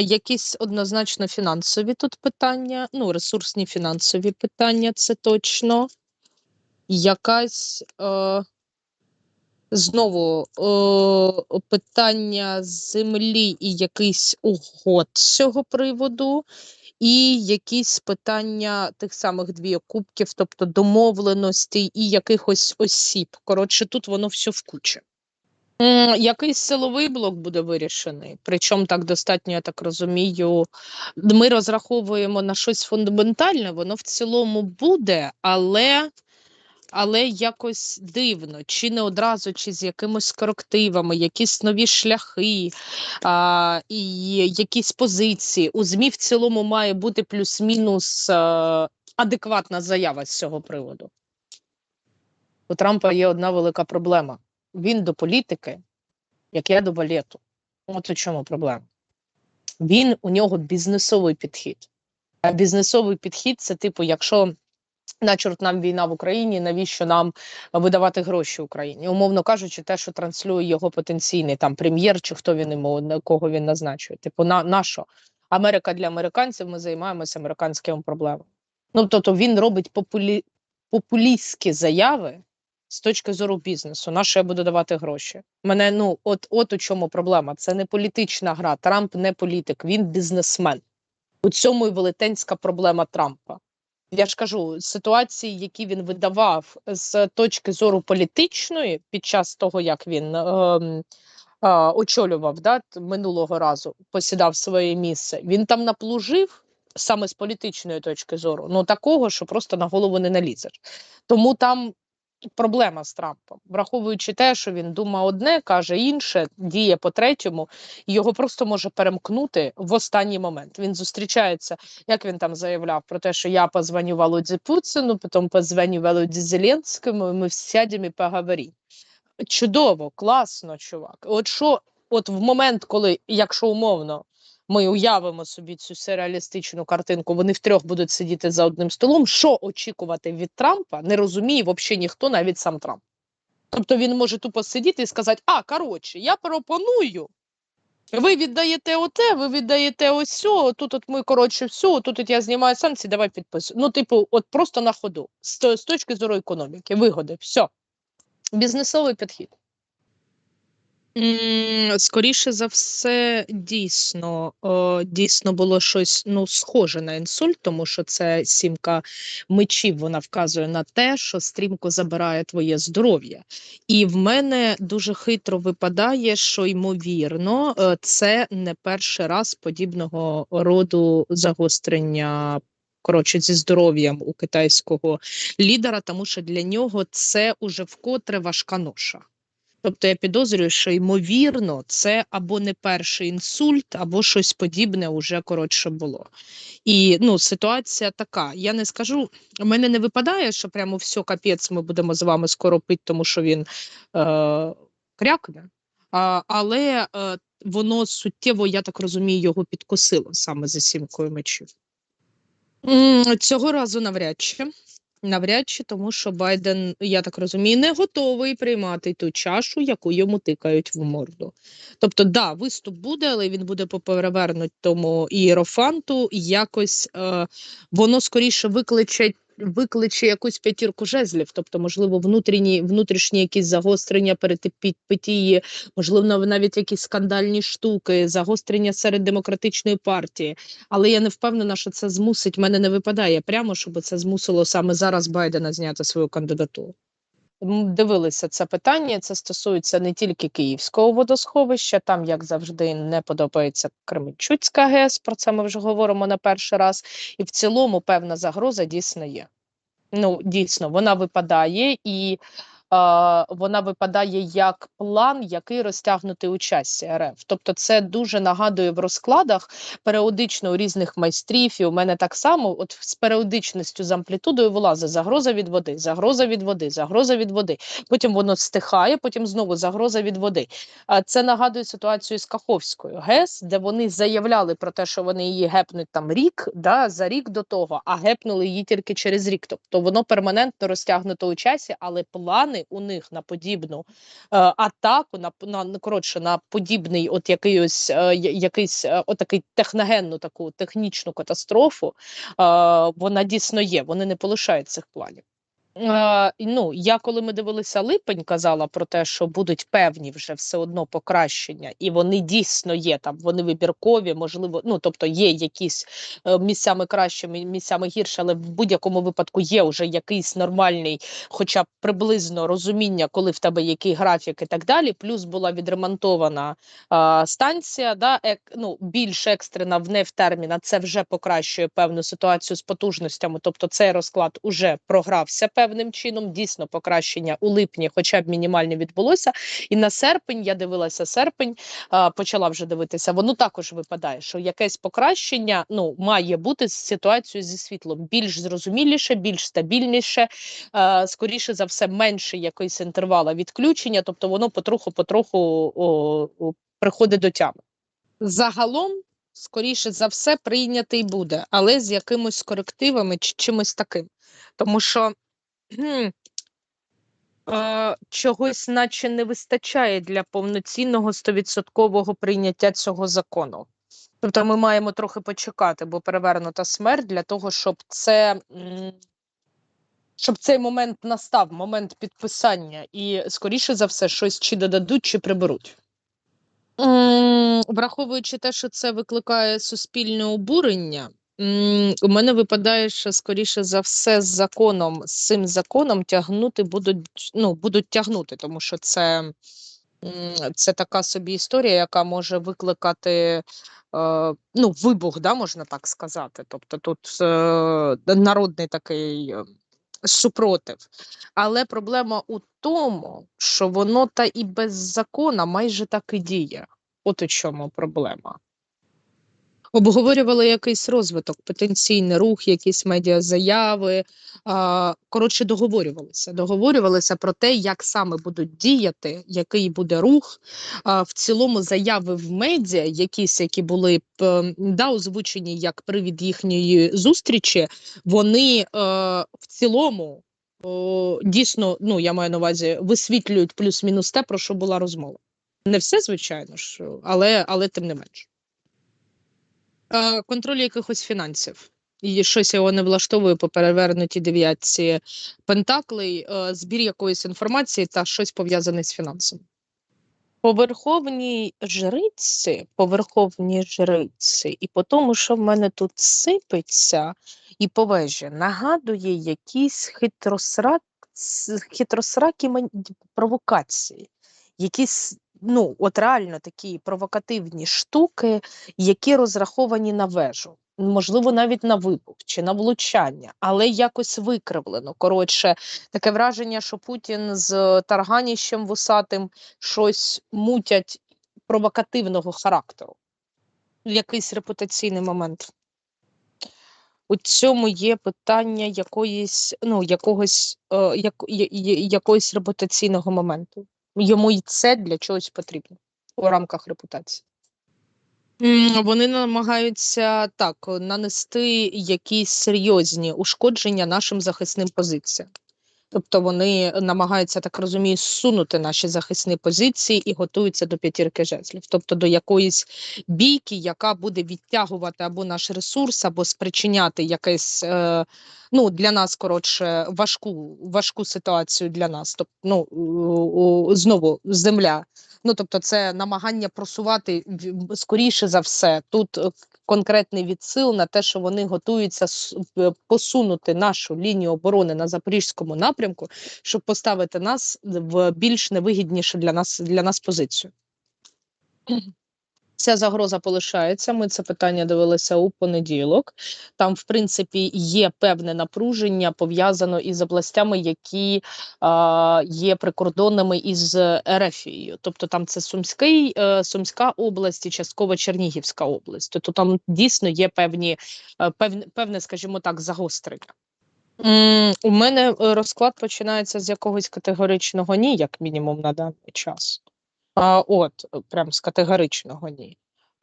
Якісь однозначно фінансові тут питання, ну, ресурсні фінансові питання, це точно. Якась е, знову е, питання землі і якийсь угод з цього приводу, і якісь питання тих самих двієкубків, тобто домовленостей і якихось осіб. Коротше, тут воно все в кучі. М, Якийсь силовий блок буде вирішений, причому так достатньо, я так розумію. Ми розраховуємо на щось фундаментальне, воно в цілому буде, але, але якось дивно, чи не одразу, чи з якимось корективами, якісь нові шляхи, а, і якісь позиції. У ЗМІ в цілому має бути плюс-мінус а, адекватна заява з цього приводу. У Трампа є одна велика проблема він до політики, як я до балету. От у чому проблема. Він у нього бізнесовий підхід. А бізнесовий підхід це типу, якщо на чорт нам війна в Україні, навіщо нам видавати гроші Україні? Умовно кажучи, те, що транслює його потенційний там прем'єр, чи хто він йому кого він назначує. Типу, на, на що? Америка для американців, ми займаємося американськими проблемами. Ну тобто він робить популі... популістські заяви з точки зору бізнесу, на що я буду давати гроші. Мене ну от от у чому проблема. Це не політична гра. Трамп не політик, він бізнесмен. У цьому і велетенська проблема Трампа. Я ж кажу, ситуації, які він видавав з точки зору політичної під час того, як він е, е, очолював да, минулого разу, посідав своє місце. Він там наплужив саме з політичної точки зору, ну такого, що просто на голову не налізеш. Тому там проблема з Трампом, враховуючи те, що він думає одне, каже інше, діє по третьому, його просто може перемкнути в останній момент. Він зустрічається, як він там заявляв про те, що я позвоню Володі Путіну, потім позвоню Володі Зеленському, і ми сядемо і поговоримо. Чудово, класно, чувак. От що, от в момент, коли, якщо умовно, ми уявимо собі цю сюрреалістичну картинку, вони втрьох будуть сидіти за одним столом. Що очікувати від Трампа, не розуміє взагалі ніхто, навіть сам Трамп. Тобто він може тупо сидіти і сказати: А, коротше, я пропоную. Ви віддаєте оте, ви віддаєте ось тут от ми, коротше, все, тут от я знімаю санкції, давай підписуй. Ну, типу, от просто на ходу, з, з точки зору економіки, вигоди, все. Бізнесовий підхід. Скоріше за все, дійсно, дійсно було щось ну, схоже на інсульт, тому що це сімка мечів, вона вказує на те, що стрімко забирає твоє здоров'я. І в мене дуже хитро випадає, що ймовірно, е, це не перший раз подібного роду загострення. Коротше, зі здоров'ям у китайського лідера, тому що для нього це уже вкотре важка ноша. Тобто я підозрюю, що ймовірно, це або не перший інсульт, або щось подібне уже коротше було. І ну, ситуація така. Я не скажу, у мене не випадає, що прямо все капець, ми будемо з вами скоро пити, тому що він е, крякне. А, але е, воно суттєво, я так розумію, його підкосило саме за сімкою мечів. Цього разу навряд чи. Навряд чи, тому що Байден, я так розумію, не готовий приймати ту чашу, яку йому тикають в морду. Тобто, да, виступ буде, але він буде по перевернутому ієрофанту. Якось е, воно скоріше викличе, викличе якусь п'ятірку жезлів, тобто, можливо, внутрішні, внутрішні якісь загострення перетипітії, можливо, навіть якісь скандальні штуки, загострення серед демократичної партії. Але я не впевнена, що це змусить мене не випадає прямо, щоб це змусило саме зараз Байдена зняти свою кандидатуру. Дивилися це питання. Це стосується не тільки Київського водосховища. Там, як завжди, не подобається Кременчуцька ГЕС. Про це ми вже говоримо на перший раз. І в цілому певна загроза дійсно є. Ну, дійсно, вона випадає і вона випадає як план, який розтягнутий у часі РФ. Тобто, це дуже нагадує в розкладах періодично у різних майстрів. І у мене так само, от з періодичністю з амплітудою вилазить загроза від води, загроза від води, загроза від води. Потім воно стихає, потім знову загроза від води. А це нагадує ситуацію з Каховською ГЕС, де вони заявляли про те, що вони її гепнуть там рік, да, за рік до того, а гепнули її тільки через рік. Тобто воно перманентно розтягнуто у часі, але плани плани у них на подібну е, атаку, на, на на, коротше, на подібний, от якийсь, е, якийсь е, отакий техногенну таку технічну катастрофу, е, вона дійсно є. Вони не полишають цих планів. Е, ну, я коли ми дивилися липень, казала про те, що будуть певні вже все одно покращення, і вони дійсно є там. Вони вибіркові, можливо, ну тобто є якісь е, місцями краще, місцями гірше, але в будь-якому випадку є вже якийсь нормальний, хоча б приблизно розуміння, коли в тебе який графік і так далі. Плюс була відремонтована а, станція, да, ек, ну, більш екстрена в не в термін, а це вже покращує певну ситуацію з потужностями. Тобто цей розклад уже програвся певним чином. Дійсно, покращення у липні, хоча б мінімальне відбулося. І на серпень я дивилася серпень, почала вже дивитися. Воно також випадає, що якесь покращення ну має бути з ситуацією зі світлом більш зрозуміліше, більш стабільніше, скоріше за все, менше якийсь інтервала відключення, тобто воно потроху-потроху приходить до тями. Загалом, скоріше за все, прийнятий буде, але з якимось корективами чи чимось таким. Тому що чогось, наче не вистачає для повноцінного стовідсоткового прийняття цього закону. Тобто ми маємо трохи почекати, бо перевернута смерть для того, щоб це. щоб цей момент настав, момент підписання, і скоріше за все, щось чи додадуть, чи приберуть. Враховуючи те, що це викликає суспільне обурення, у мене випадає, що скоріше за все з законом, з цим законом тягнути будуть, ну, будуть тягнути, тому що це, це така собі історія, яка може викликати е, ну, вибух, да, можна так сказати. Тобто тут е, народний такий е, супротив. Але проблема у тому, що воно та і без закона майже так і діє. От у чому проблема. Обговорювали якийсь розвиток, потенційний рух, якісь медіазаяви. Коротше, договорювалися. Договорювалися про те, як саме будуть діяти, який буде рух. В цілому заяви в медіа, якісь, які були ем, да, озвучені як привід їхньої зустрічі, вони е, в цілому дійсно, ну я маю на увазі, висвітлюють плюс-мінус те, про що була розмова. Не все, звичайно ж, але, але тим не менш. Е, контроль якихось фінансів. І щось його не влаштовує по перевернутій дев'ятці пентаклей, е, збір якоїсь інформації та щось пов'язане з фінансами. По верховній жриці, по верховній жриці, і по тому, що в мене тут сипеться, і по вежі, нагадує якісь хитросрак, хитросракі провокації, якісь, ну, от реально такі провокативні штуки, які розраховані на вежу. Можливо, навіть на вибух чи на влучання, але якось викривлено. Коротше, таке враження, що Путін з Тарганіщем вусатим щось мутять провокативного характеру. Якийсь репутаційний момент. У цьому є питання якоїсь, ну, якогось, е, як, я- якогось репутаційного моменту. Йому і це для чогось потрібно у рамках репутації. Вони намагаються так нанести якісь серйозні ушкодження нашим захисним позиціям. Тобто вони намагаються, так розумію, сунути наші захисні позиції і готуються до п'ятірки жезлів, тобто до якоїсь бійки, яка буде відтягувати або наш ресурс, або спричиняти якесь е, ну для нас коротше важку важку ситуацію для нас. Тобто, ну знову земля. Ну тобто, це намагання просувати скоріше за все. Тут е, конкретний відсил на те, що вони готуються посунути нашу лінію оборони на запорізькому напрямку, щоб поставити нас в більш невигіднішу для нас для нас позицію. Ця загроза полишається. Ми це питання дивилися у понеділок. Там, в принципі, є певне напруження пов'язано із областями, які а, є прикордонними із Ерефією. Тобто там це Сумський, е, Сумська область і частково Чернігівська область. Тобто там дійсно є певні, е, певне, певне, скажімо так, загострення. У мене е, розклад починається з якогось категоричного ні, як мінімум на даний час. От, прям з категоричного ні.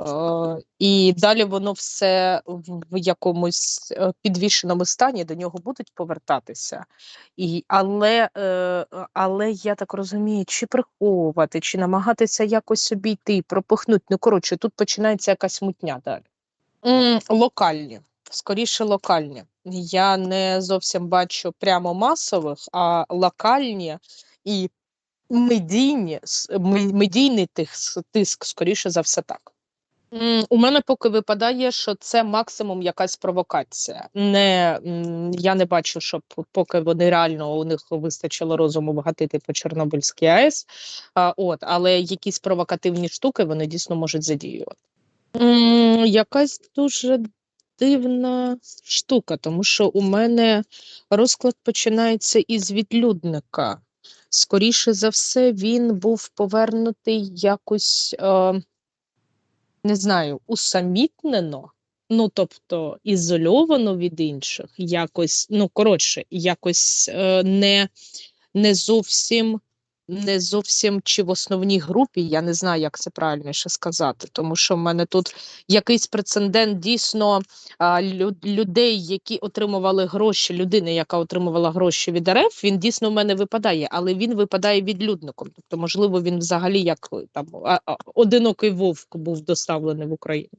Е, і далі воно все в якомусь е, підвішеному стані до нього будуть повертатися. І, але, е, але я так розумію, чи приховувати, чи намагатися якось обійти, пропихнути. Ну, коротше, тут починається якась мутня далі. Локальні, скоріше локальні. Я не зовсім бачу прямо масових, а локальні і медійні, медійний тиск, тиск, скоріше за все так. У мене поки випадає, що це максимум якась провокація. Не, я не бачу, щоб поки вони реально у них вистачило розуму вгатити по Чорнобильській АЕС. А, от, але якісь провокативні штуки вони дійсно можуть задіювати. М, Якась дуже дивна штука, тому що у мене розклад починається із відлюдника. Скоріше за все, він був повернутий якось. Е, не знаю, усамітнено, ну тобто ізольовано від інших, якось, ну коротше, якось е, не, не зовсім. Не зовсім чи в основній групі, я не знаю, як це правильніше сказати, тому що в мене тут якийсь прецедент дійсно людей, які отримували гроші, людини, яка отримувала гроші від РФ, він дійсно в мене випадає, але він випадає відлюдником. Тобто, можливо, він взагалі як е, там одинокий вовк був доставлений в Україну.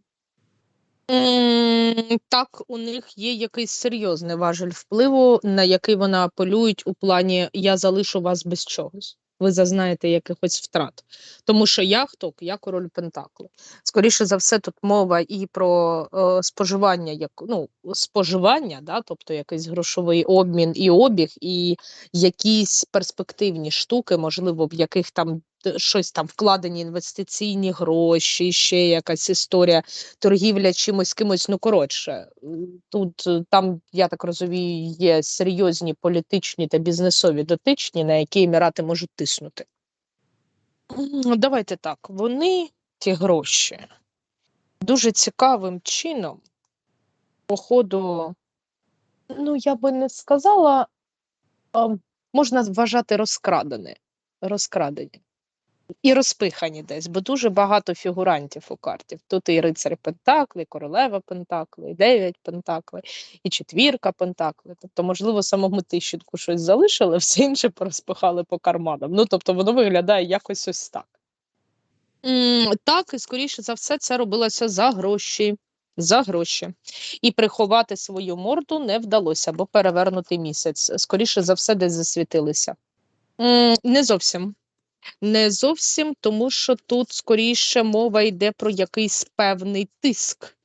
Так, у них є якийсь серйозний важель впливу, на який вони апелюють у плані я залишу вас без чогось. Ви зазнаєте якихось втрат. Тому що я хто? Я король Пентакли. Скоріше за все, тут мова і про е, споживання, як ну споживання, да, тобто якийсь грошовий обмін і обіг, і якісь перспективні штуки, можливо, в яких там щось там вкладені інвестиційні гроші, ще якась історія торгівля чимось кимось. Ну коротше, тут е, там, я так розумію, є серйозні політичні та бізнесові дотичні, на які емірати можуть тиснути. М, Давайте так. Вони ті гроші дуже цікавим чином, по ходу, ну я би не сказала, можна вважати розкрадені. розкрадені. І розпихані десь, бо дуже багато фігурантів у карті. Тут і рицар Пентакли, і королева Пентакли, і дев'ять Пентакли, і четвірка Пентакли. Тобто, можливо, самому Тищенку щось залишили, все інше порозпихали по карманам. Ну, тобто, воно виглядає якось ось так. Так, і скоріше за все, це робилося за гроші. За гроші. І приховати свою морду не вдалося, бо перевернутий місяць. Скоріше за все, десь засвітилися. Не зовсім. Не зовсім, тому що тут скоріше мова йде про якийсь певний тиск.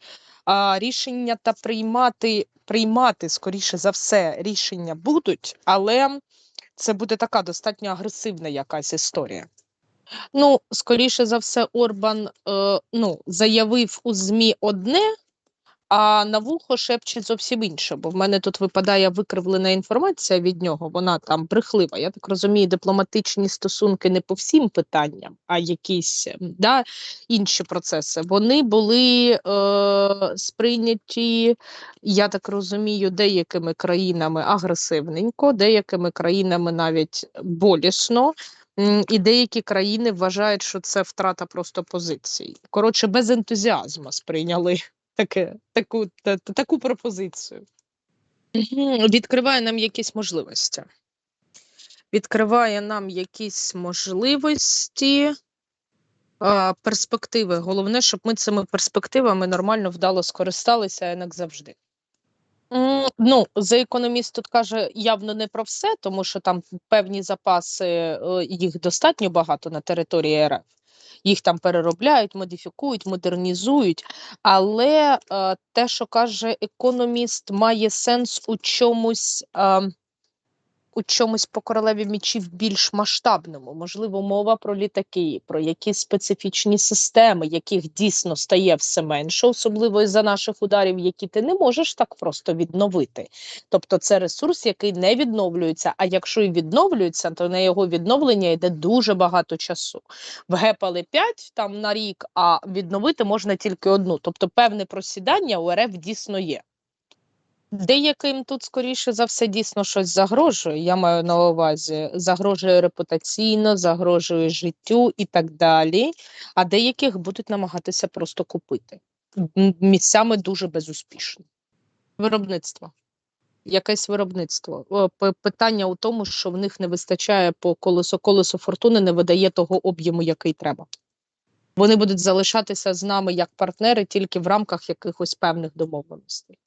А рішення та приймати, приймати, скоріше за все, рішення будуть, але це буде така достатньо агресивна якась історія. Ну, скоріше за все, Орбан е, ну, заявив у ЗМІ одне, а на вухо шепче зовсім інше, бо в мене тут випадає викривлена інформація від нього, вона там брехлива. Я так розумію, дипломатичні стосунки не по всім питанням, а якісь да, інші процеси. Вони були е, сприйняті, я так розумію, деякими країнами агресивненько, деякими країнами навіть болісно. І деякі країни вважають, що це втрата просто позицій. Коротше, без ентузіазму сприйняли таке, таку, та, та- таку пропозицію. Відкриває нам якісь можливості. Відкриває нам якісь можливості, а, перспективи. Головне, щоб ми цими перспективами нормально вдало скористалися, як завжди. Ну, за економіст тут каже явно не про все, тому що там певні запаси, е, їх достатньо багато на території РФ. Їх там переробляють, модифікують, модернізують. Але е, те, що каже економіст, має сенс у чомусь. У чомусь по королеві мечів більш масштабному, можливо, мова про літаки, про якісь специфічні системи, яких дійсно стає все менше, особливо із за наших ударів, які ти не можеш так просто відновити. Тобто, це ресурс, який не відновлюється. А якщо і відновлюється, то на його відновлення йде дуже багато часу. Вгепали 5 там на рік, а відновити можна тільки одну. Тобто, певне просідання у РФ дійсно є. Деяким тут, скоріше за все, дійсно щось загрожує. Я маю на увазі, загрожує репутаційно, загрожує життю і так далі. А деяких будуть намагатися просто купити. Місцями дуже безуспішно. Виробництво. Якесь виробництво. Питання у тому, що в них не вистачає по колесо, колесо фортуни не видає того об'єму, який треба. Вони будуть залишатися з нами як партнери тільки в рамках якихось певних домовленостей.